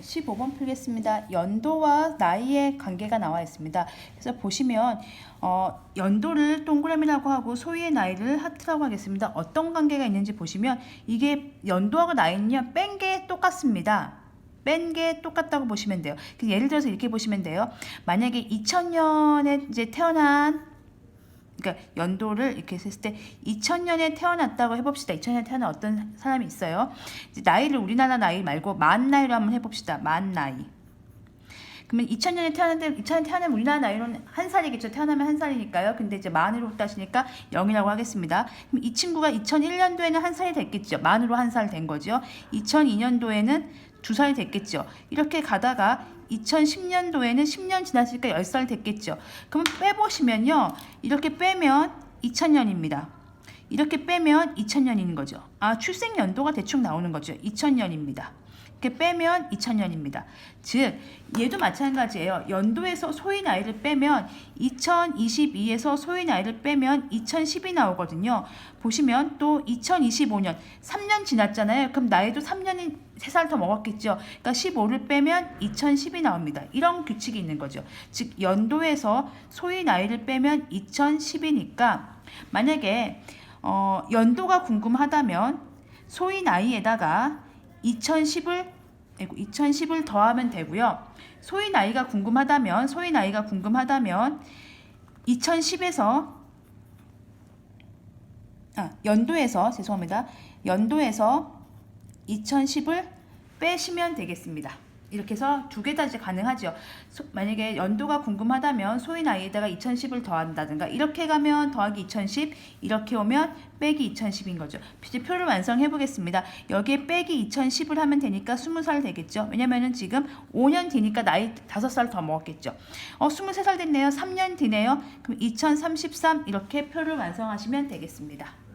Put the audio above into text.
15번 풀겠습니다. 연도와 나이의 관계가 나와 있습니다. 그래서 보시면 어, 연도를 동그라미라고 하고 소위의 나이를 하트라고 하겠습니다. 어떤 관계가 있는지 보시면 이게 연도하고 나이는요 뺀 게 똑같습니다. 뺀 게 똑같다고 보시면 돼요. 그 예를 들어서 이렇게 보시면 돼요. 만약에 2000년에 이제 태어난 그러니까 연도를 이렇게 했을 때 2000년에 태어났다고 해봅시다. 2000년에 태어난 어떤 사람이 있어요. 나이를 우리나라 나이 말고 만 나이로 한번 해봅시다. 만 나이. 그러면 2000년에 태어났는데 2000년에 태어나면 우리나라 나이로는 한 살이겠죠. 태어나면 한 살이니까요. 근데 이제 만으로 따시니까 0이라고 하겠습니다. 그럼 이 친구가 2001년도에는 한 살이 됐겠죠. 만으로 한 살 된 거죠. 2002년도에는 두 살이 됐겠죠. 이렇게 가다가 2010년도에는 10년 지났으니까 10살 됐겠죠. 그럼 빼보시면요. 이렇게 빼면 2000년입니다. 이렇게 빼면 2000년인 거죠. 아, 출생 연도가 대충 나오는 거죠. 2000년입니다. 이렇게 빼면 2000년입니다. 즉, 얘도 마찬가지예요. 연도에서 소위 나이를 빼면 2022에서 소위 나이를 빼면 2010이 나오거든요. 보시면 또 2025년 3년 지났잖아요. 그럼 나이도 3년이 3살 더 먹었겠죠. 그러니까 15를 빼면 2010이 나옵니다. 이런 규칙이 있는 거죠. 즉 연도에서 소위 나이를 빼면 2010이니까 만약에 어, 연도가 궁금하다면 소위 나이에다가 2010을 2010을 더하면 되고요. 소위 나이가 궁금하다면 소위 나이가 궁금하다면 2010에서 아, 연도에서 죄송합니다. 연도에서 2010을 빼시면 되겠습니다. 이렇게 해서 두개다 이제 가능하죠. 소- 만약에 연도가 궁금하다면 소위 나이에다가 2010을 더한다든가 이렇게 가면 더하기 2010 이렇게 오면 빼기 2010인 거죠. 이제 표를 완성해 보겠습니다. 여기에 빼기 2010을 하면 되니까 20살 되겠죠. 왜냐면은 지금 5년 뒤니까 나이 5살 더 먹었겠죠. 어 23살 됐네요. 3년 뒤네요. 그럼 2033 이렇게 표를 완성하시면 되겠습니다.